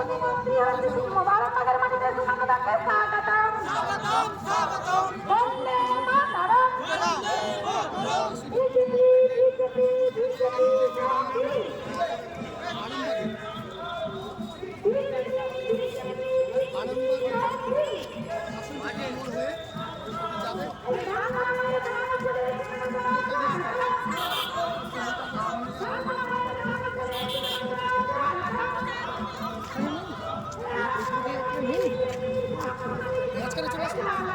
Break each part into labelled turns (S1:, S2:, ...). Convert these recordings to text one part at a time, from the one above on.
S1: 我们没有别的事情，
S2: 我们。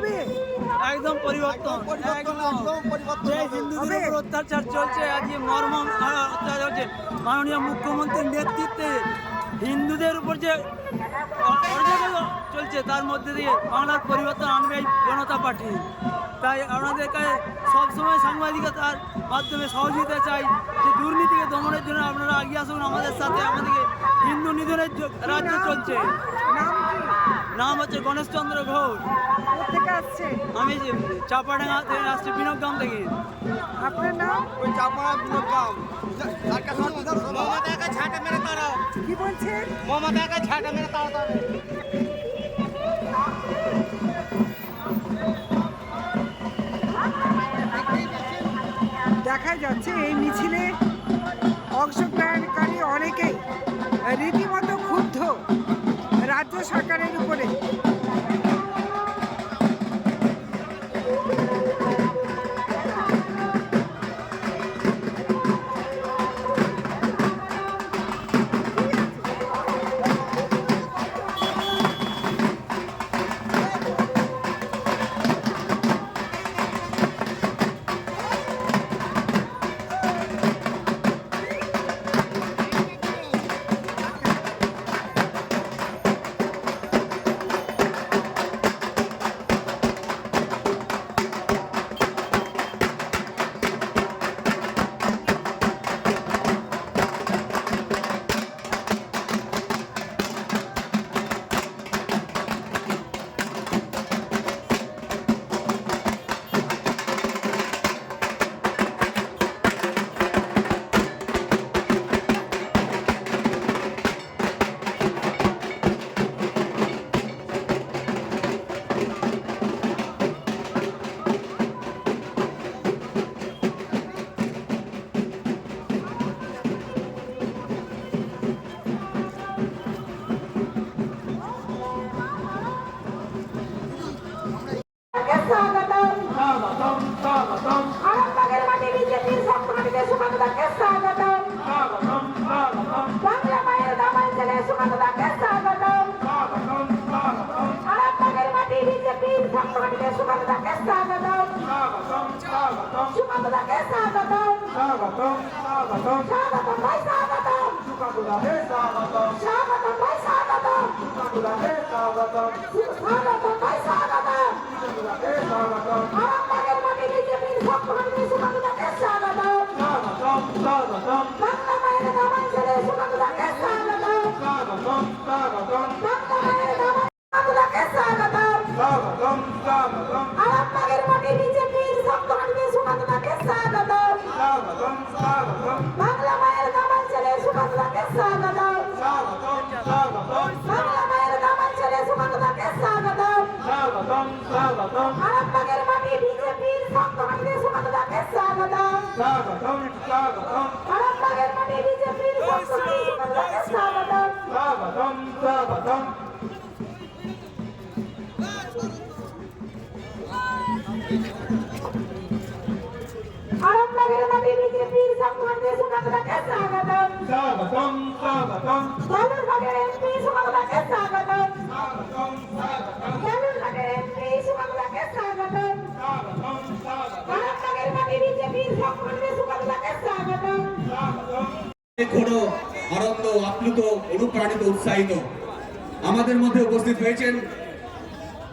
S2: হবে?
S3: একদম পরিবর্তন যে হিন্দুদের উপর অত্যাচার চলছে আজকে মর্মম আহ, অত্যাচার হচ্ছে। মাননীয় মুখ্যমন্ত্রীর নেতৃত্বে হিন্দুদের উপর যে চলছে তার মধ্যে দিয়ে বাংলার পরিবর্তন আনবে এই জনতা পার্টি। তাই আপনাদের কাছে সবসময় সাংবাদিকতার মাধ্যমে সহযোগিতা চাই যে দুর্নীতিকে দমনের জন্য আপনারা এগিয়ে আসুন আমাদের সাথে আমাদেরকে হিন্দু নিধনের রাজ্য চলছে।
S2: নাম
S3: হচ্ছে গণেশচন্দ্র ঘোষ।
S2: আসছে?
S3: আমি যে চাপাডাঙ্গা থেকে আসছি বিনগ্রাম থেকে।
S2: আপনার নাম?
S4: ওই চাপড়া ছাটে মেরে তাড়াও।
S2: কি বলছেন
S4: মমতাকে ছাটে মেরে
S2: দেখা যাচ্ছে এই মিছিলে অংশগ্রহণকারী অনেকেই ক্ষুব্ধ সরকারের উপরে
S5: বিজেপির সপ্তমাটিতে সুমনদাকে স্বাগতম সুমনদাকে স্বাগতম স্বাগতম ভাই স্বাগতম স্বাগতম ভাই স্বাগতম স্বাগতম ভাই স্বাগতম আরামবাগের মাটি বিজেপির সপ্তমাটিতে সুমনদাকে স্বাগতম বাংলা মায়ের গ্রামাঞ্চলে সুমনদাকে স্বাগতম বাংলা গ্রামাঞ্চলে স্বাগতম আরামবাগের মাঠে বিজেপির সংগঠনকে সুকান্তদাকে স্বাগত। বাংলা মায়ের দামাল ছেলে সুকান্তদাকে স্বাগত। বাংলা মায়ের দামাল ছেলে সুকান্তদাকে স্বাগত। আরামবাগের মাঠে বিজেপির সংগঠনকে সুকান্তদাকে স্বাগত।
S6: আরামবাগের মাঠে
S5: বিজেপির সংগঠনকে সুকান্তদাকে স্বাগত।
S6: স্বাগতম স্বাগতম
S5: স্বাগতম।
S7: আনন্দ আপ্লুত অনুপ্রাণিত উৎসাহিত আমাদের মধ্যে উপস্থিত হয়েছেন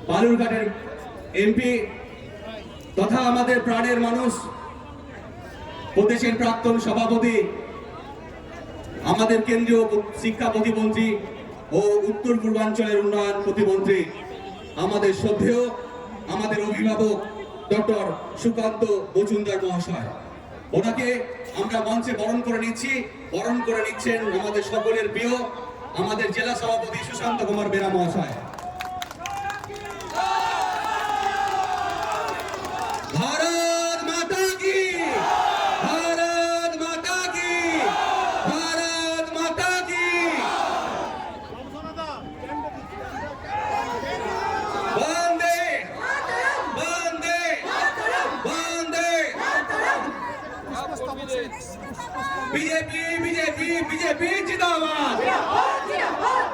S7: বালুরঘাটের এমপি তথা আমাদের প্রাণের মানুষ প্রদেশের প্রাক্তন সভাপতি আমাদের কেন্দ্রীয় শিক্ষা প্রতিমন্ত্রী ও উত্তর পূর্বাঞ্চলের উন্নয়ন প্রতিমন্ত্রী, আমাদের শ্রদ্ধেয়, আমাদের অভিভাবক ডক্টর সুকান্ত মজুমদার মহাশয়। ওনাকে আমরা মঞ্চে বরণ করে নিচ্ছি। বরণ করে নিচ্ছেন আমাদের সকলের প্রিয়, আমাদের জেলা সভাপতি সুশান্ত কুমার বেরা মহাশয় ভারত মাতা কি ভারত মাতা কি ভারত মাতা কি বন্দে বন্দে বন্দে বিজেপি বিজেপি বিজেপি জিন্দাবাদ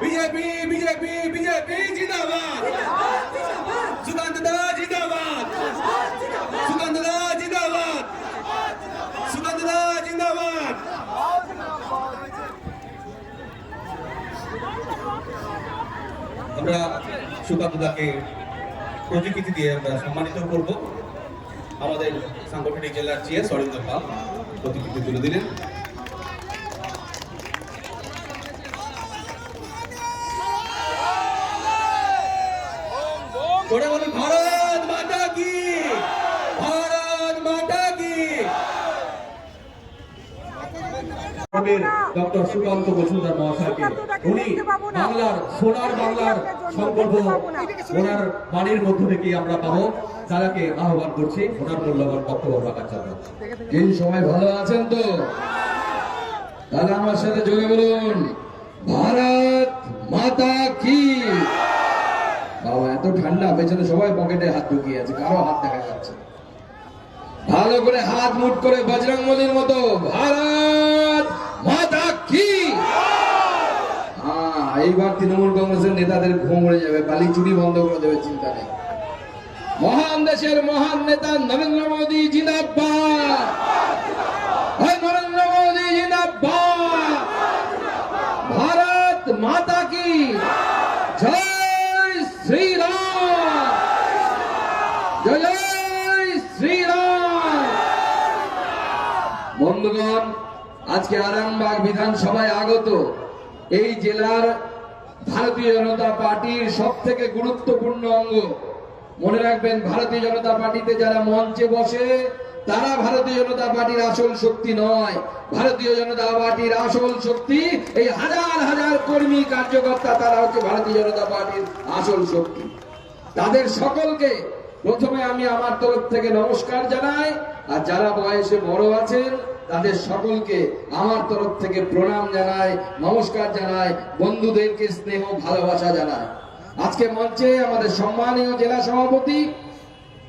S7: বিজেপি বিজেপি বিজেপি জিন্দাবাদ সুকান্ত দা জিন্দাবাদ সুকান্ত দা জিন্দাবাদ সুকান্ত দা জিন্দাবাদ আমরা সুকান্তদাকে প্রতিকৃতি দিয়ে আমরা সম্মানিত করব। আমাদের সাংগঠনিক জেলার চেয়ে সরিন্দ্র পাল প্রতিকৃতি তুলে দিলেন করে বলুন ভারত মাতা কি ভারত মাতা কি ডক্টর সুকান্ত মজুমদার মহাশয়কে। উনি বাংলার সোনার বাংলার সংকল্প ওনার বাণীর মধ্য থেকে আমরা পাবো। তারাকে আহ্বান করছি ওনার মূল্যবান বক্তব্য রাখার জন্য।
S8: এই সবাই ভালো আছেন তো? তাহলে আমার সাথে জোরে বলুন ভারত মাতা কি? বাবা এত ঠান্ডা পেছনে সবাই পকেটে হাত ঢুকিয়ে আছে কারও হাত দেখা যাচ্ছে ভালো করে হাত মুট করে বজরংবলীর মতো ভারত মাতা কি হ্যাঁ এইবার তৃণমূল কংগ্রেসের নেতাদের ঘুম উড়ে যাবে, বালি চুরি বন্ধ করে দেবে চিন্তা নেই মহান দেশের মহান নেতা নরেন্দ্র মোদী জিন্দাবাদ! নরেন্দ্র মোদী জিন্দাবাদ! ভারত মাতা কি? জয় শ্রীরাম! জয় শ্রীরাম! বন্ধুগণ, আজকে আরামবাগ বিধানসভায় আগত এই জেলার ভারতীয় জনতা পার্টির সব থেকে গুরুত্বপূর্ণ অঙ্গ। মনে রাখবেন, ভারতীয় জনতা পার্টিতে যারা মঞ্চে বসে, তারা ভারতীয় জনতা পার্টির আসল শক্তি নয়। ভারতীয় জনতা পার্টির আসল শক্তি, এই হাজার হাজার কর্মী কার্যকর্তা, তারা হচ্ছে ভারতীয় জনতা পার্টির আসল শক্তি। তাদের সকলকে প্রথমে আমি আমার তরফ থেকে নমস্কার জানাই, আর যারা বয়সে বড় আছেন তাদের সকলকে আমার তরফ থেকে প্রণাম জানায় নমস্কার জানাই, বন্ধুদেরকে স্নেহ, ভালোবাসা জানায় আজকে মঞ্চে আমাদের সম্মানীয় জেলা সভাপতি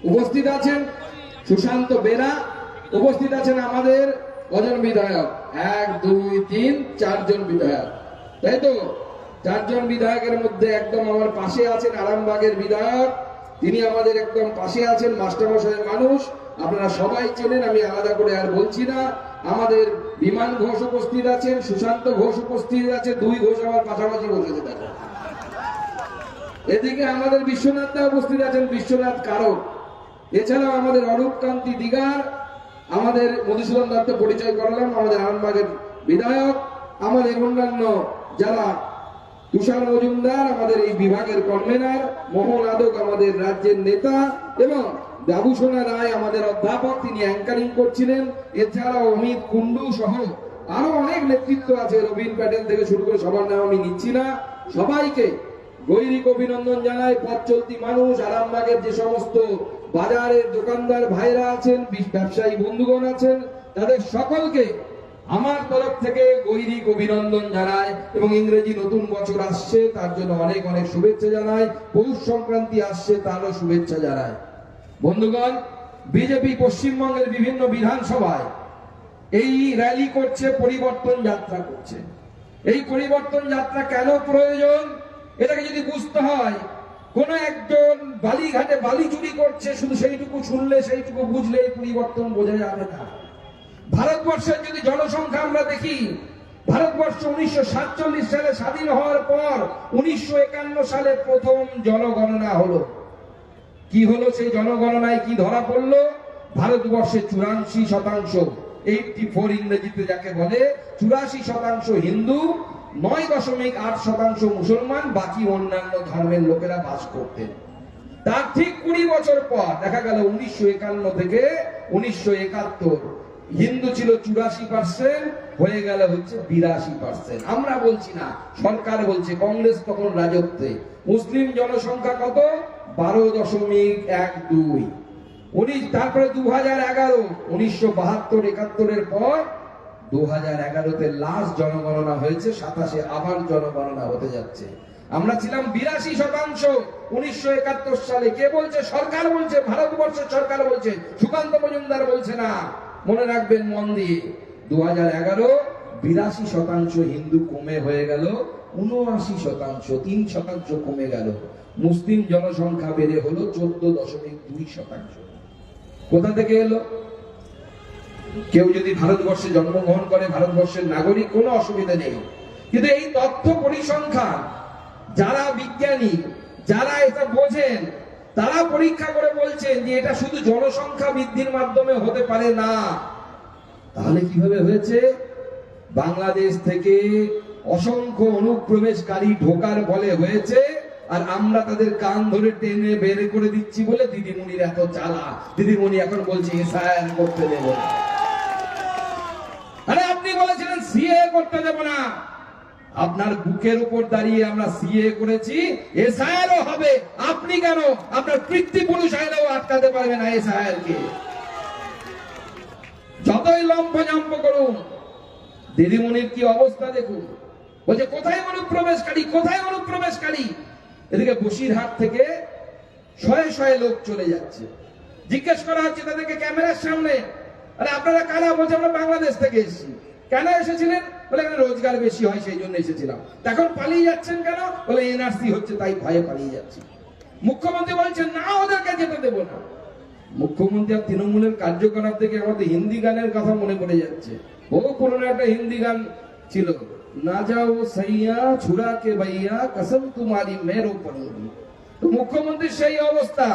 S8: উপস্থিত আছেন সুশান্ত বেরা, উপস্থিত আছেন আমাদের কজন বিধায়ক? এক, দুই, তিন, চারজন বিধায়ক। তাই তো? চারজন বিধায়কের মধ্যে একদম আমার পাশে আছেন আরামবাগের বিধায়ক। তিনি আমাদের একদম পাশে আছেন, মাস্টারমশাইয়ের মানুষ। আপনারা সবাই চেনেন, আমি আলাদা করে আর বলছি না। আমাদের বিমান ঘোষ উপস্থিত আছেন, সুশান্ত ঘোষ উপস্থিত আছে, দুই ঘোষ আমার পাশাপাশি বসেছে দেখো এদিকে আমাদের বিশ্বনাথ দা উপস্থিত আছেন, বিশ্বনাথ কারক। এছাড়াও আমাদের অরূপ কান্তি দিগার, আমাদের মধুসূদন দত্ত পরিচয় করলাম, আমাদের আরামবাগের বিধায়ক, আমাদের অন্যান্য যারা তুষার মজুমদার, আমাদের এই বিভাগের কনভেনার মোহন আদক আমাদের রাজ্যের নেতা, এবং বাবুসোনা রায় আমাদের অধ্যাপক, তিনি অ্যাঙ্কারিং করছিলেন। এছাড়াও অমিত কুন্ডু সহ আরও অনেক নেতৃত্ব আছে রবীন প্যাটেল থেকে শুরু করে সবার নাম আমি নিচ্ছি না। সবাইকে গৈরিক অভিনন্দন জানাই, পথ চলতি মানুষ, আরামবাগের যে সমস্ত বাজারের দোকানদার ভাইরা আছেন ব্যবসায়ী বন্ধুগণ আছেন, তাদের সকলকে আমার তরফ থেকে গৈরিক অভিনন্দন জানায় এবং ইংরেজি নতুন বছর আসছে, তার জন্য অনেক অনেক শুভেচ্ছা জানায় পৌষ সংক্রান্তি আসছে, তারও শুভেচ্ছা জানাই। বন্ধুগণ, বিজেপি পশ্চিমবঙ্গের বিভিন্ন বিধানসভায় এই র্যালি করছে, পরিবর্তন যাত্রা করছে। এই পরিবর্তন যাত্রা কেন প্রয়োজন? এটাকে যদি বুঝতে হয়, কোন একজন বালিঘাটে বালি চুরি করছে, শুধু সেইটুকু শুনলে, সেইটুকু বুঝলে পরিবর্তন বোঝা যাবে না। ভারতবর্ষের যদি জনসংখ্যা আমরা দেখি, ভারতবর্ষ উনিশশো সাতচল্লিশ সালে স্বাধীন হওয়ার পর উনিশশো একান্ন সালে প্রথম জনগণনা হলো। কি হলো সেই জনগণনায়? কি ধরা পড়ল? ভারতবর্ষে চুরাশি শতাংশ এইটটি ফোর ইংরেজিতে যাকে বলে, চুরাশি শতাংশ হিন্দু, নয় দশমিক আট শতাংশ মুসলমান, বাকি অন্যান্য ধর্মের লোকেরা বাস করতেন। তার ঠিক কুড়ি বছর পর, দেখা গেল উনিশশো একান্ন থেকে উনিশশো একাত্তর হিন্দু ছিল চুরাশি পার্সেন্ট হয়ে গেল হচ্ছে বিরাশি পার্সেন্ট আমরা বলছি না, সরকার বলছে, কংগ্রেস তখন রাজত্বে। মুসলিম জনসংখ্যা কত? বারো দশমিক এক দুই। উনিশ, তারপরে দু হাজার এগারো, উনিশশো বাহাত্তর একাত্তরের পর দু হাজার এগারোতে লাস্ট জনগণনা হয়েছে, সাতাশে আবার জনগণনা হতে যাচ্ছে। আমরা ছিলাম বিরাশি শতাংশ, উনিশশো একাত্তর সালে। কে বলছে? সরকার বলছে, ভারতবর্ষের সরকার বলছে, সুকান্ত মজুমদার বলছে না। মনে রাখবেন, মন দিয়ে। দু হাজার এগারো, বিরাশি শতাংশ হিন্দু কমে হয়ে গেল, উনআশি শতাংশ, তিন শতাংশ কমে গেল। মুসলিম জনসংখ্যা বেড়ে হলো চোদ্দ দশমিক দুই শতাংশ। কোথা থেকে এলো? কেউ যদি ভারতবর্ষে জন্মগ্রহণ করে, ভারতবর্ষের নাগরিক, কোনো অসুবিধা নেই। কিন্তু এই তথ্য পরিসংখ্যান, যারা বিজ্ঞানী, যারা এটা বোঝেন তারা পরীক্ষা করে বলছেন যে এটা শুধু জনসংখ্যা বৃদ্ধির মাধ্যমে হতে পারে না। তাহলে কীভাবে হয়েছে? বাংলাদেশ থেকে অসংখ্য অনুপ্রবেশকারী ঢোকার বলে হয়েছে, আর আমরা তাদের কান ধরে টেনে বের করে দিচ্ছি বলে দিদিমণির এত চালা দিদিমণি এখন বলছে এসআইআর করতে দেবো আরে আপনি বলেছিলেন সিএ করতে দেব না। আপনার বুকের উপর দাঁড়িয়ে আমরা সিএ করেছি, এসআইআরও হবে। আপনি কেন? আপনার পিতৃপুরুষ আইলেও আটকাতে পারবে না এসআইআর যতই লম্ফ জম্প করুন, দিদিমণির কি অবস্থা দেখুন? বলছে, কোথায় অনুপ্রবেশকারী? কোথায় অনুপ্রবেশকারী? এদিকে বসিরহাট থেকে শয়ে শয়ে লোক চলে যাচ্ছে। জিজ্ঞেস করা হচ্ছে তাদেরকে ক্যামেরার সামনে। আরে আপনারা কারা? বলছে, আমরা বাংলাদেশ থেকে এসেছি। কেন এসেছিলেন? বলে এখানে রোজগার বেশি হয়, সেই জন্য এসেছিলাম। এখন পালিয়ে যাচ্ছেন কেন? বলে এনআরসি হচ্ছে, তাই ভয়ে পালিয়ে যাচ্ছি। মুখ্যমন্ত্রী বলছেন, না, ওদেরকে যেতে দেবো না। মুখ্যমন্ত্রী আর তৃণমূলের কার্যকলাপ থেকে আমাদের হিন্দি গানের কথা মনে পড়ে যাচ্ছে। বহু পুরনো একটা হিন্দি গান ছিল। না যাও সাইয়া ছুড়া কে ভাইয়া কসম তোমারি মেরো পড়েনি তো মুখ্যমন্ত্রীর সেই অবস্থা।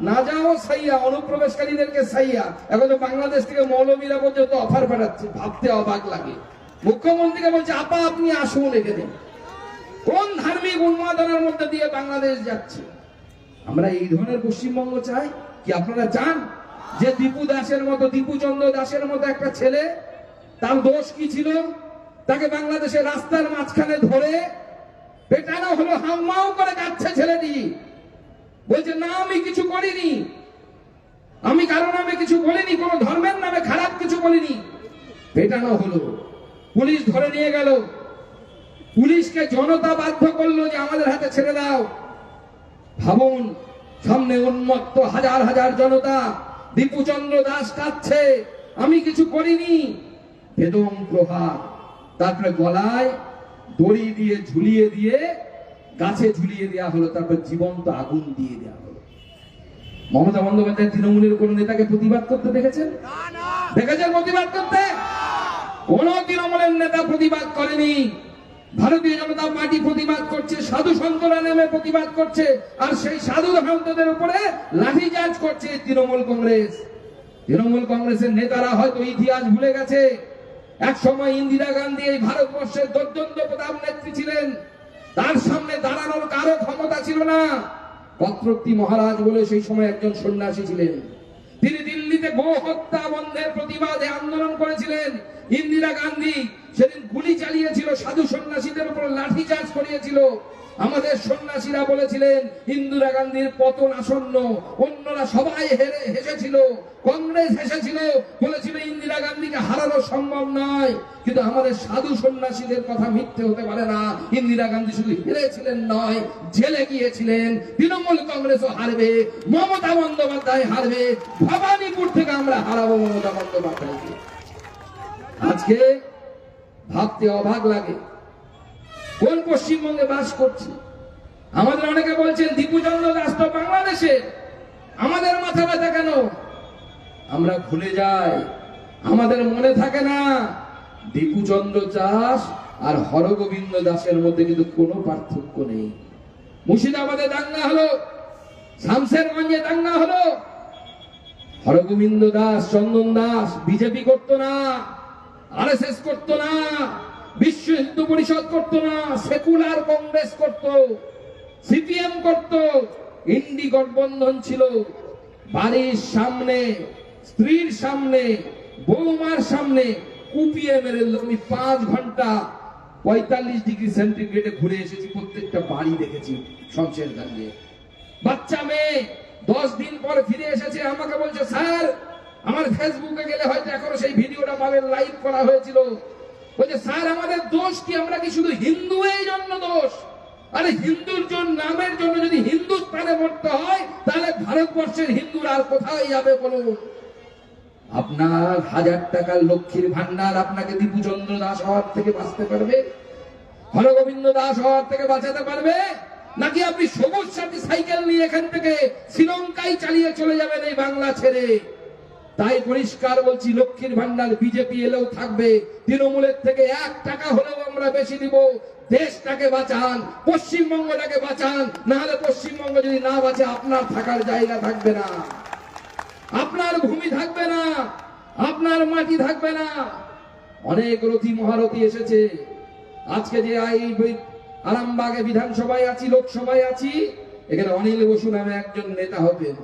S8: না যাও, সাইয়া, অনুপ্রবেশকারীদেরকে সাইয়া। এখন তো বাংলাদেশ থেকে মৌলবীরা পর্যন্ত অফার পাঠাচ্ছে, ভাবতে অবাক লাগে। মুখ্যমন্ত্রীকে বলছে, আপা, আপনি আসুন এখানে। কোন ধার্মিক উন্মাদনার মধ্যে দিয়ে বাংলাদেশ যাচ্ছে? আমরা এই ধরনের পশ্চিমবঙ্গ চাই। কি আপনারা চান যে দীপু দাসের মতো দীপু চন্দ্র দাসের মতো একটা ছেলে, তার দোষ কি ছিল? তাকে বাংলাদেশের রাস্তার মাঝখানে ধরে পেটানো হলো হাম্মাও করে যাচ্ছে ছেলেটি। বলছে, না, আমি কিছু করিনি। আমি কারও নামে কিছু বলিনি, কোন ধর্মের নামে খারাপ কিছু বলিনি। পেটানো হলো। পুলিশ ধরে নিয়ে গেল। পুলিশকে জনতা বাধ্য করল যে আমাদের হাতে ছেড়ে দাও। ভাবুন, সামনে উন্মত্ত হাজার হাজার জনতা, দীপুচন্দ্র দাস কাঁদছে, আমি কিছু করিনি। বেদম প্রহার তারপরে গলায় দড়ি দিয়ে ঝুলিয়ে দিয়ে গাছে ঝুলিয়ে দেওয়া হলো, তারপর জীবন্ত আগুন দিয়ে দেওয়া হলো। মমতা বন্দ্যোপাধ্যায় তৃণমূলের কোন নেতাকে প্রতিবাদ করতে দেখেছেন? দেখেছেন প্রতিবাদ করতে? কোন তৃণমূলের নেতা প্রতিবাদ করেনি। ভারতীয় জনতা পার্টি প্রতিবাদ করছে, সাধু সন্তরা নামে প্রতিবাদ করছে, আর সেই সাধু সন্তদের উপরে লাঠিচার্জ করছে তৃণমূল কংগ্রেস। তৃণমূল কংগ্রেসের নেতারা হয়তো ইতিহাস ভুলে গেছে। এক সময় ইন্দিরা গান্ধী এই ভারতবর্ষের দর্জন্য প্রতাপ নেত্রী ছিলেন। তার সামনে দাঁড়ানোর কারও ক্ষমতা ছিল না। পত্রক্তি মহারাজ বলে সেই সময় একজন সন্ন্যাসী ছিলেন। তিনি দিল্লিতে গো হত্যা বন্ধের প্রতিবাদে আন্দোলন করেছিলেন। ইন্দিরা গান্ধী সেদিন গুলি চালিয়েছিল, সাধু সন্ন্যাসীদের উপর লাঠি চার্জ করিয়েছিল। আমাদের সন্ন্যাসীরা বলেছিলেন, ইন্দিরা গান্ধীর পতন আসন্ন, অন্যরা সবাই হেরে হেসেছিল, কংগ্রেস হেসেছিল, বলেছিল ইন্দিরা গান্ধীকে হারানো সম্ভব নয়। কিন্তু আমাদের সাধু সন্ন্যাসীদের কথা মিথ্যে হতে পারে না। ইন্দিরা গান্ধী শুধু হেরেছিলেন নয়, জেলে গিয়েছিলেন, তৃণমূল কংগ্রেসও হারবে, মমতা বন্দ্যোপাধ্যায় হারবে, ভবানীপুর থেকে আমরা হারাবো মমতা বন্দ্যোপাধ্যায়কে। আজকে ভাবতে অবাক লাগে। কোন পশ্চিমবঙ্গে বাস করছি? আমাদের অনেকে বলছেন দীপুচন্দ্র দাস তো বাংলাদেশে। আমাদের মাথা ব্যথা কেন? আমরা ভুলে যাই। আমাদের মনে থাকে না দীপুচন্দ্র দাস আর হরগোবিন্দ দাসের মধ্যে কিন্তু কোনো পার্থক্য নেই। মুর্শিদাবাদে দাঙ্গা হলো, শামশেরগঞ্জে দাঙ্গা হলো। হরগোবিন্দ দাস, চন্দন দাস, বিজেপি করতো না আর এস এস করতো না। বিশ্ব হিন্দু পরিষদ করতো না, সেকুলার কংগ্রেস করতো, সিপিএম করতো ইন্ডি গঠবন্ধন ছিল। বাড়ির সামনে, স্ত্রীর সামনে, বৌমার সামনে কুপিয়ে মেরে। আমি পাঁচ ঘণ্টা পঁয়তাল্লিশ ডিগ্রি সেন্টিগ্রেডে ঘুরে এসেছি, প্রত্যেকটা বাড়ি দেখেছি শমশের দাঁড়িয়ে বাচ্চা মেয়ে, দশ দিন পর ফিরে এসেছে, আমাকে বলছে, স্যার, আমার ফেসবুকে গেলে হয়তো এখনও সেই ভিডিওটা পাবেন লাইভ করা হয়েছিল। বলছে, স্যার, আমাদের দোষ কি? আমরা কি শুধু হিন্দু এই জন্য দোষ? আরে হিন্দুর জন্য নামের জন্য যদি হিন্দুস্তানে মরতে হয়, তাহলে ভারতবর্ষের হিন্দুরা আর কোথায় যাবে বলুন? আপনার হাজার টাকার লক্ষ্মীর ভান্ডার আপনাকে দীপুচন্দ্র দাস হওয়ার থেকে বাঁচতে পারবে? হরগোবিন্দ দাস হওয়ার থেকে বাঁচাতে পারবে? নাকি আপনি সবুজ সাথী সাইকেল নিয়ে এখান থেকে শ্রীলঙ্কায় চালিয়ে চলে যাবেন এই বাংলা ছেড়ে? তাই পরিষ্কার বলছি, লক্ষ্মীর ভান্ডার বিজেপি এলেও থাকবে। তৃণমূলের থেকে এক টাকা হলেও আমরা বেশি দিব দেশটাকে বাঁচান, পশ্চিমবঙ্গটাকে বাঁচান। না হলে পশ্চিমবঙ্গ যদি না বাঁচে, আপনার থাকার জায়গা থাকবে না। আপনার ভূমি থাকবে না, আপনার মাটি থাকবে না। অনেক রথী মহারথী এসেছে। আজকে যে আরামবাগে বিধানসভায় আছি, লোকসভায় আছি, এখানে অনিল বসু নামে একজন নেতা হতেন।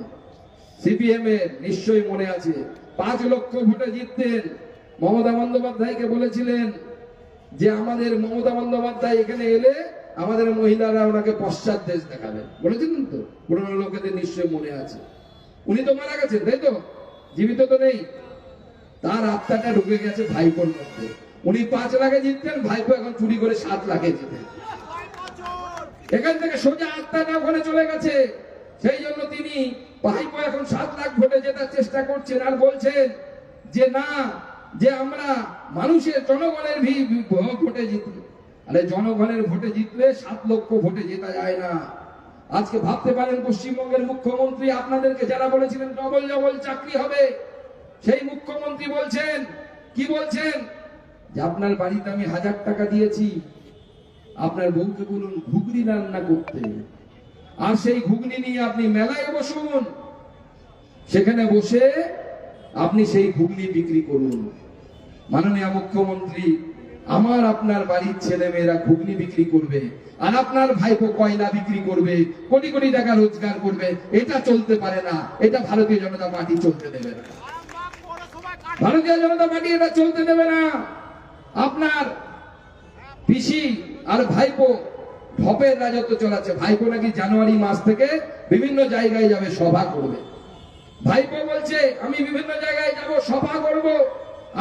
S8: সিপিএম এর নিশ্চয়ই মনে আছে। পাঁচ লক্ষ ভোটে জিততেন মমতা বন্দ্যোপাধ্যায়কে বলেছিলেন যে, আমাদের মমতা বন্দ্যোপাধ্যায় এখানে এলে আমাদের মহিলারা ওনাকে পশ্চাৎ দেশ দেখাবেন বলেছিলেন তো, পুরনো লোকেদের নিশ্চয়ই মনে আছে। উনি তো মারা গেছেন, তাই তো? জীবিত তো নেই। তার আত্মাটা ঢুকে গেছে ভাইপোর মধ্যে। উনি পাঁচ লাখে জিততেন, ভাইপো এখন চুরি করে সাত লাখে জিতেন। এখান থেকে সোজা আত্মাটা ওখানে চলে গেছে। সেই জন্য তিনি ভাইপো এখন সাত লাখ ভোটে জেতার চেষ্টা করছেন আর বলছেন যে না, যে আমরা মানুষের জনগণের ভোটে জিতবো আরে জনগণের ভোটে জিতলে সাত লক্ষ ভোটে জেতা যায় না। আজকে ভাবতে পারেন পশ্চিমবঙ্গের মুখ্যমন্ত্রী আপনাদেরকে যারা বলেছিলেন ডবল ডবল চাকরি হবে, সেই মুখ্যমন্ত্রী বলছেন, কি বলছেন? যে আপনার বাড়িতে আমি হাজার টাকা দিয়েছি, আপনার বউকে বলুন ঘুগনি রান্না করতে। আর সেই ঘুগনি নিয়ে আপনি মেলায় বসুন। সেখানে বসে আপনি সেই ঘুগনি বিক্রি করুন। মাননীয় মুখ্যমন্ত্রী, আমার আপনার বাড়ির ছেলে মেয়েরা ঘুগনি বিক্রি করবে, আর আপনার ভাইপো কয়লা বিক্রি করবে, কোটি কোটি টাকা রোজগার করবে, এটা চলতে পারে না, এটা ভারতীয় জনতা পার্টি চলতে দেবে না। ভারতীয় জনতা পার্টি এটা চলতে দেবে না। আপনার পিসি আর ভাইপো ঢপের রাজত্ব চলাচ্ছে। ভাইপো নাকি জানুয়ারি মাস থেকে বিভিন্ন জায়গায় যাবে, সভা করবে। ভাইপো বলছে, আমি বিভিন্ন জায়গায় যাব, সভা করব।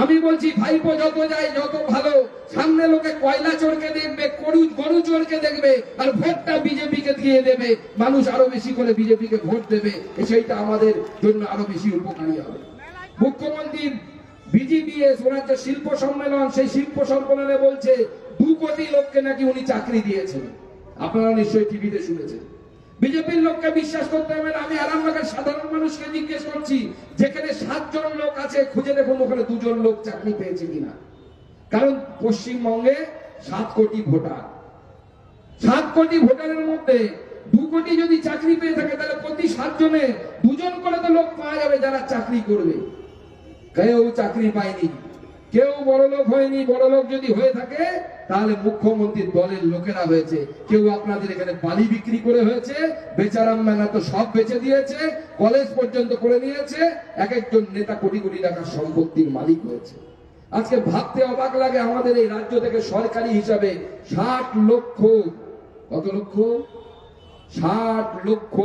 S8: আমি বলছি, ভাইপো যত যায়, যত ভালো। সামনে লোকে কয়লা চোরকে দেখবে গরু গরু চোরকে দেখবে, আর ভোটটা বিজেপিকে দিয়ে দেবে। মানুষ আরও বেশি করে বিজেপিকে ভোট দেবে সেইটা আমাদের জন্য আরও বেশি উপকারী হবে। মুখ্যমন্ত্রীর বিজিবিএস, ওনার যে শিল্প সম্মেলন, সেই শিল্প সম্মেলনে বলছে, দু কোটি লোককে নাকি উনি চাকরি দিয়েছেন। আপনারা নিশ্চয়ই টিভিতে শুনেছেন। বিজেপির লোককে বিশ্বাস করতে হবে আমি আরামবাগের সাধারণ মানুষকে জিজ্ঞেস করছি, যেখানে সাতজন লোক আছে, খুঁজে দেখুন ওখানে দুজন লোক চাকরি পেয়েছে কিনা। কারণ পশ্চিমবঙ্গে সাত কোটি ভোটার। সাত কোটি ভোটারের মধ্যে দু কোটি যদি চাকরি পেয়ে থাকে, তাহলে প্রতি সাতজনে দুজন করে তো লোক পাওয়া যাবে যারা চাকরি করবে। কেউ চাকরি পায়নি, কেউ বড় লোক হয়নি বড় লোক যদি হয়ে থাকে তাহলে মুখ্যমন্ত্রীর দলের লোকেরা হয়েছে। কেউ আপনাদের এখানে বালি বিক্রি করে হয়েছে, বেচারাম মেলা তো সব বেচে দিয়েছে, কলেজ পর্যন্ত করে নিয়েছে এক একজন নেতা কোটি কোটি টাকার সম্পত্তির মালিক হয়েছে। আজকে ভাবতে অবাক লাগে আমাদের এই রাজ্য থেকে সরকারি হিসাবে ষাট লক্ষ, কত লক্ষ? ষাট লক্ষ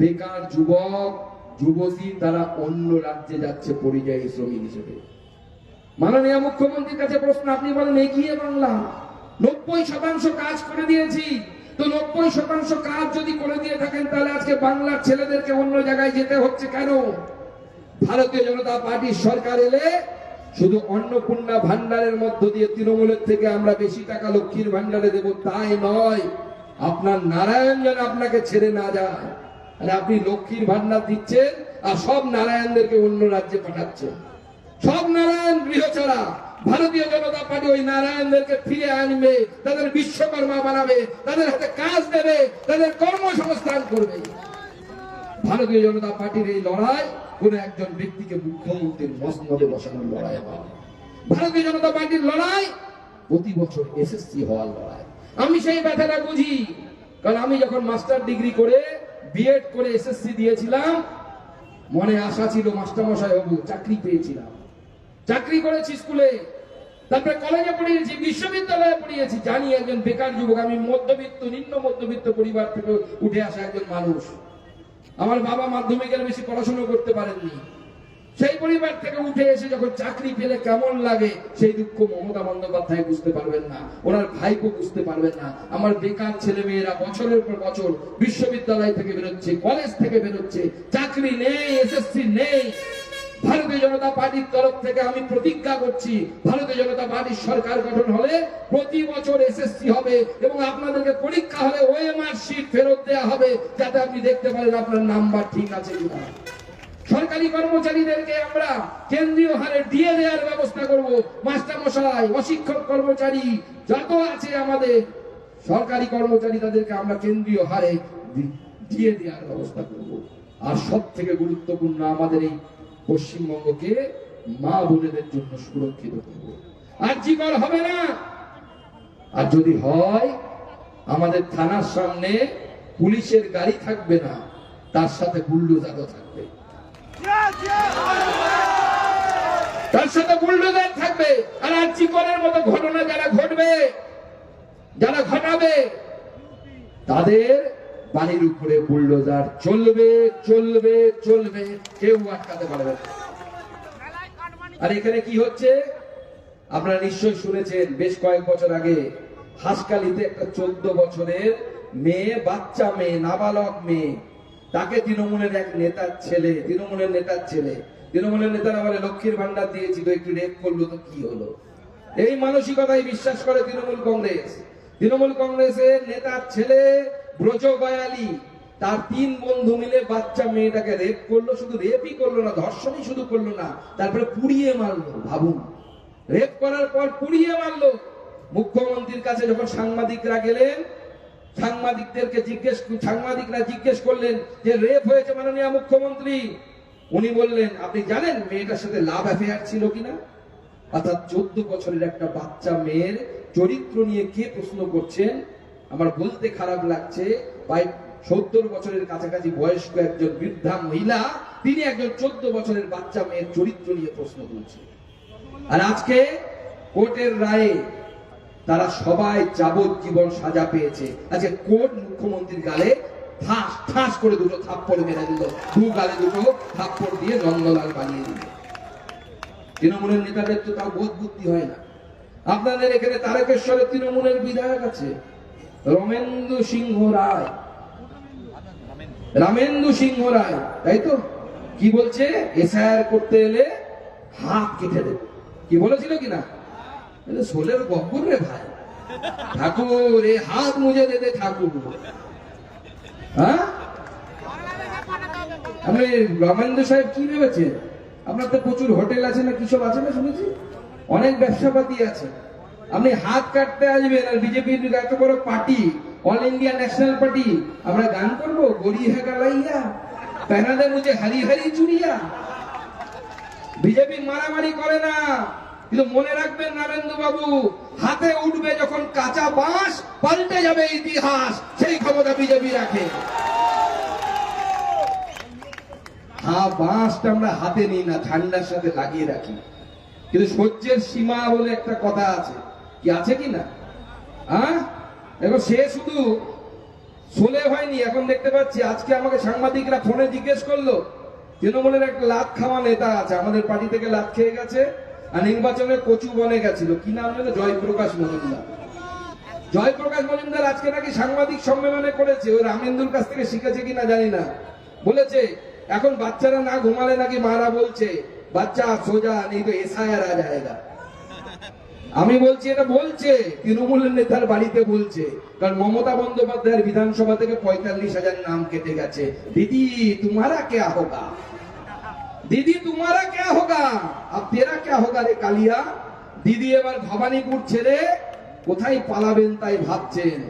S8: বেকার যুবক, যুবতী তারা অন্য রাজ্যে যাচ্ছে পরিযায়ী শ্রমিক হিসেবে। মাননীয় মুখ্যমন্ত্রীর কাছে প্রশ্ন, আপনি বলেন, এগিয়ে বাংলা। নব্বই শতাংশ কাজ করে দিয়েছি। তো নব্বই শতাংশ কাজ যদি করে দিয়ে থাকেন, তাহলে আজকে বাংলার ছেলেদেরকে অন্য জায়গায় যেতে হচ্ছে কেন? ভারতীয় জনতা পার্টির সরকার এলে শুধু অন্নপূর্ণা ভান্ডারের মধ্য দিয়ে তৃণমূলের থেকে আমরা বেশি টাকা লক্ষ্মীর ভান্ডারে দেব, তাই নয়। আপনার নারায়ণ যেন আপনাকে ছেড়ে না যায়। আপনি লক্ষ্মীর ভান্ডার দিচ্ছেন আর সব নারায়ণদেরকে অন্য রাজ্যে পাঠাচ্ছেন। সব নারায়ণ গৃহ ছাড়া ভারতীয় জনতা পার্টি ওই নারায়ণদেরকে ফিরে আনবে, তাদের বিশ্বকর্মা বানাবে, তাদের হাতে কাজ দেবে, তাদের কর্মসংস্থান করবে। ভারতীয় জনতা পার্টির এই লড়াই কোন একজন ব্যক্তিকে মুখ্যমন্ত্রীর মসনদে বসানোর লড়াই নয় ভারতীয় জনতা পার্টির লড়াই প্রতি বছর এসএসসি হওয়ার লড়াই। আমি সেই ব্যথাটা বুঝি, কারণ আমি যখন মাস্টার ডিগ্রি করে বিএড করে এসএসসি দিয়েছিলাম, মনে আশা ছিল মাস্টারমশাই হব চাকরি পেয়েছিলাম। চাকরি করেছি স্কুলে। তারপরে কলেজে পড়িয়েছি বিশ্ববিদ্যালয়ে পড়িয়েছি, জানি একজন বেকার যুবক, আমি মধ্যবিত্ত, নিম্ন মধ্যবিত্ত পরিবার থেকে উঠে আসা একজন মানুষ। আমার বাবা মাধ্যমিকের বেশি পড়াশোনা করতে পারেননি। সেই পরিবার থেকে উঠে এসে যখন চাকরি পেলে কেমন লাগে, সেই দুঃখ মমতা বন্দ্যোপাধ্যায় বুঝতে পারবেন না, ওনার ভাইপো বুঝতে পারবেন না। আমার বেকার ছেলে মেয়েরা বছরের পর বছর বিশ্ববিদ্যালয় থেকে বেরোচ্ছে, কলেজ থেকে বেরোচ্ছে, চাকরি নেই, এসএসসি নেই। ভারতীয় জনতা পার্টির তরফ থেকে আমি প্রতিজ্ঞা করছি, ভারতীয় জনতা পার্টির সরকার গঠন হলে প্রতি বছর এসএসসি হবে এবং আপনাদেরকে পরীক্ষা হলে ওএমআর শিট ফেরত দেওয়া হবে, যাতে আপনি দেখতে পারেন আপনার নাম্বার ঠিক আছে কিনা। সরকারি কর্মচারীদেরকে আমরা কেন্দ্রীয় হারে দিয়ে দেওয়ার ব্যবস্থা করব। মাস্টার মশাই অশিক্ষক কর্মচারী যত আছে আমাদের, সরকারি কর্মচারী তাদেরকে আমরা কেন্দ্রীয় হারে দিয়ে দেওয়ার ব্যবস্থা করব। আর সব থেকে গুরুত্বপূর্ণ আমাদের এই পশ্চিমবঙ্গকে মা বোনেদের জন্য সুরক্ষিত করব। আর জীবন হবে না। আর যদি হয়, আমাদের থানার সামনে পুলিশের গাড়ি থাকবে না, তার সাথে বুল্ডোজারও থাকবে। তার সাথে বুলডোজার থাকবে। আর আর চিকনের মতো ঘটনা যারা ঘটবে, যারা ঘটাবে, তাদের বাড়ির উপরে বুলডোজার চলবে চলবে চলবে। কেউ আটকাতে পারবে আর এখানে কি হচ্ছে? আপনারা নিশ্চয়ই শুনেছেন, বেশ কয়েক বছর আগে হাসকালিতে একটা চোদ্দ বছরের মেয়ে, বাচ্চা মেয়ে, নাবালক মেয়ে, তাকে তৃণমূলের এক নেতার ছেলে, তৃণমূলের নেতার ছেলে, তৃণমূলের নেতারা বলে লক্ষ্মীর ভান্ডার দিয়েছি তো একটু রেপ করল তো কি হলো? এই মানসিকতায় বিশ্বাস করে তৃণমূল কংগ্রেস। তৃণমূল কংগ্রেসের নেতার ছেলে ব্রজ গয়ালি তার তিন বন্ধু মিলে বাচ্চা মেয়েটাকে রেপ করল, শুধু রেপই করল না, ধর্ষণই শুধু করল না, তারপরে পুড়িয়ে মারলো, ভাবুন। রেপ করার পর পুড়িয়ে মারলো। মুখ্যমন্ত্রীর কাছে যখন সাংবাদিকরা গেলেন, সাংবাদিকদেরকে জিজ্ঞেস, সাংবাদিকরা জিজ্ঞেস করলেন যে রেপ হয়েছে মাননীয় মুখ্যমন্ত্রী। উনি বললেন, আপনি জানেন মেয়েটার সাথে লাভ অ্যাফেয়ার ছিল কিনা? অর্থাৎ চোদ্দ বছরের একটা বাচ্চা মেয়ের চরিত্র নিয়ে কে প্রশ্ন করছেন? আমার বলতে খারাপ লাগছে সত্তর বছরের কাছাকাছি বয়স্ক একজন বৃদ্ধা মহিলা, তিনি একজন চোদ্দ বছরের বাচ্চা মেয়ের চরিত্র নিয়ে প্রশ্ন তুলছেন আর আজকে কোর্টের রায়ে তারা সবাই যাবজ্জীবন সাজা পেয়েছে। আজকে কোর্ট মুখ্যমন্ত্রীর গালে ঠাস ঠাস করে দুটো থাপ্পড় মেরে দিল। দু গালে দুটো থাপ্পড় দিয়ে নন্দলাল বানিয়ে দিল। তৃণমূলের নেতাদের তো তাও বোধ বুদ্ধি হয় না। আপনাদের এখানে তারকেশ্বরে তৃণমূলের বিধায়ক আছে। রমেন্দ্র সিংহ রায়। রামেন্দু সিংহ রায়, তাই তো? কি বলছে? এসআইআর করতে এলে হাত কেটে দেবে। কি বলেছিল কিনা? সোলের গপ্পর রে ভাই। ঠাকুর, এ হাত মুজে দে ঠাকুর। হ্যাঁ? রমেন্দ্র সাহেব কি ভেবেছে আপনার তো প্রচুর হোটেল আছে না কিসব আছে না শুনেছি? অনেক ব্যবসাপাতি আছে। আপনি হাত কাটতে আসবেন আর বিজেপির এত বড় party all India national party আমরা গান করব? গড়ি হ্যাঁ গালাইয়া প্যানাদে মুঝে হারি হারি চুরিয়া। বিজেপি মারামারি করে না। কিন্তু মনে রাখবেন নরেন্দ্র বাবু হাতে উঠবে যখন কাঁচা বাঁশ, পাল্টে যাবে ইতিহাস। সেই ক্ষমতা বিজেপি রাখে। হ্যাঁ বাঁশটা আমরা হাতে নিই না ঠান্ডার সাথে লাগিয়ে রাখি। কিন্তু সহ্যের সীমা বলে একটা কথা আছে। কি আছে কি না? হ্যাঁ? দেখো সে শুধু সোলে হয়নি, এখন দেখতে পাচ্ছি আজকে আমাকে সাংবাদিকরা ফোনে জিজ্ঞেস করল, তৃণমূলের একটা লাত খাওয়া নেতা আছে, আমাদের পার্টি থেকে লাত খেয়ে গেছে আর নির্বাচনে কচু বনে গেছিল। কি নাম যেন জয়প্রকাশ মজুমদার। জয়প্রকাশ মজুমদার আজকে নাকি সাংবাদিক সম্মেলনে করেছে, ওই রামেন্দুর কাছ থেকে শিখেছে কিনা জানি না। বলেছে, এখন বাচ্চারা না ঘুমালে নাকি মারা বলছে, বাচ্চা সোজা, নেই তো এসআইআর আ যায়গা আমি বলছি, এটা বলছে। তৃণমূলের নেতার বাড়িতে বলছে। কারণ মমতা বন্দ্যোপাধ্যায়ের বিধানসভা থেকে পঁয়তাল্লিশ হাজার নাম কেটে গেছে। দিদি, তোমারা কে হোগা দিদি, তোমারা কে হোগা আর তেরা কে হোগা রে কালিয়া? দিদি এবার ভবানীপুর ছেড়ে কোথায় পালাবেন তাই ভাবছেন?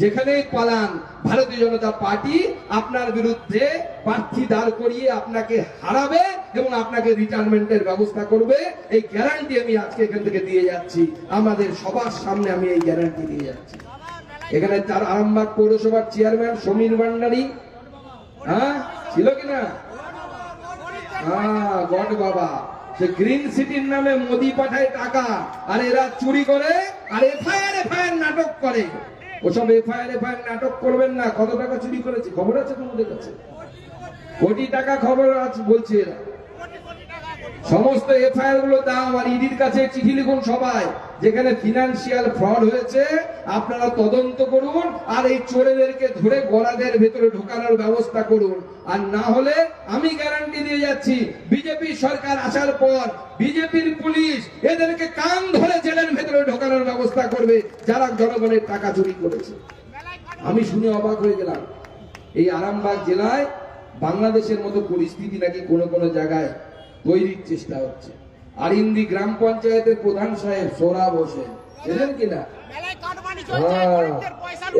S8: যেখানেই পালান ভারতীয় জনতা পার্টি আপনার বিরুদ্ধে প্রার্থী দাঁড় করিয়ে আপনাকে হারাবে এবং আপনাকে রিটায়ারমেন্টের ব্যবস্থা করবে। এই গ্যারান্টি আমি আজকে এখান থেকে দিয়ে যাচ্ছি। আমাদের সবার সামনে আমি এই গ্যারান্টি দিয়ে যাচ্ছি। এখানে তার আরামবাগ পৌরসভার চেয়ারম্যান সমীর ভান্ডারী। হ্যাঁ? ছিল কিনা হ্যাঁ গড বাবা। সে গ্রিন সিটির নামে মোদি পাঠায় টাকা, আর এরা চুরি করে, আর এফআইআর এফআইআর নাটক করে। ওসব এফআইআর এফআইআর নাটক করবেন না, কত টাকা চুরি করেছে, খবর আছে তোমাদের কাছে? কোটি টাকা খবর আছে, বলছে এরা। সমস্ত এফআইআরগুলো দাও আর ইডির কাছে চিঠি লিখুন সবাই। যেখানে ফিনান্সিয়াল ফ্রড হয়েছে, আপনারা তদন্ত করুন আর এই চোরেদেরকে ধরে গলাদের ভেতরে ঢোকানোর ব্যবস্থা করুন। আর না হলে আমি গ্যারান্টি দিয়ে যাচ্ছি বিজেপি সরকার আসার পর বিজেপির পুলিশ এদেরকে কান ধরে জেলের ভেতরে ঢোকানোর ব্যবস্থা করবে, যারা জনগণের টাকা চুরি করেছে। আমি শুনে অবাক হয়ে গেলাম। এই আরামবাগ জেলায় বাংলাদেশের মতো পরিস্থিতি নাকি কোনো কোনো জায়গায় তৈরির চেষ্টা হচ্ছে। আরিন্দি গ্রাম পঞ্চায়েতের প্রধান সাহেব সোরা বসে ছিলেন কিনা? হ্যাঁ।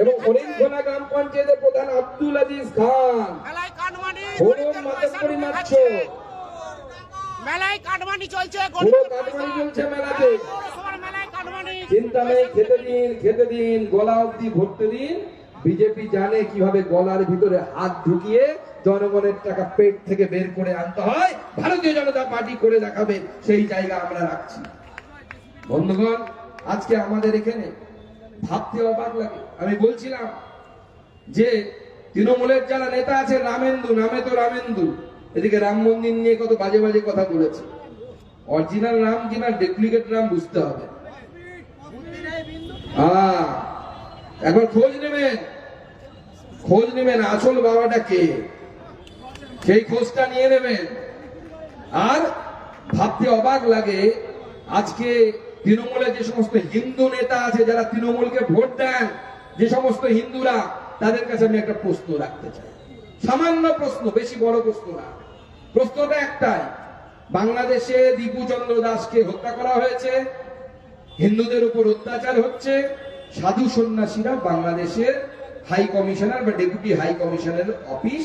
S8: এবং হরিণখোলা গ্রাম পঞ্চায়েতের প্রধান আব্দুল আজিজ খান। হরিম মাতঙ্গরি মাছ
S4: মেলায় কাটমানি চলছে
S8: কাটমানি চলছে মেলাতে। চিন্তা নেই খেতে দিন খেতে দিন গলা অব্দি ভরতে দিন। বিজেপি জানে কীভাবে গলার ভিতরে হাত ঢুকিয়ে জনগণের টাকা পেট থেকে বের করে আনতে হয়, ভারতীয় জনতা পার্টি করে দেখাবে, সেই জায়গা আমরা রাখছি। বন্ধুগণ, আজকে আমাদের এখানে ভাবতে অবাক লাগে। আমি বলছিলাম যে, তৃণমূলের যারা নেতা আছে, রামেন্দু, নামে তো রামেন্দু, এদিকে রাম মন্দির নিয়ে কত বাজে বাজে কথা বলেছে। অরিজিনাল নাম কিনা, ডুপ্লিকেট নাম বুঝতে হবে। হ্যাঁ খোঁজ নেবেন। খোঁজ নেবেন আসল বাবাটা কে? সেই খোঁজটা নিয়ে নেবেন। আর ভাবতে অবাক লাগে, আজকে তৃণমূলের যে সমস্ত হিন্দু নেতা আছে, যারা তৃণমূলকে ভোট দেন, যে সমস্ত হিন্দুরা, তাদের কাছে আমি একটা প্রশ্ন রাখতে চাই। সামান্য প্রশ্ন, বেশি বড় প্রশ্ন না। প্রশ্নটা একটাই, বাংলাদেশে দীপু চন্দ্র দাসকে হত্যা করা হয়েছে, হিন্দুদের উপর অত্যাচার হচ্ছে, সাধু সন্ন্যাসীরা বাংলাদেশের হাই কমিশনার বা ডেপুটি হাই কমিশনারের অফিস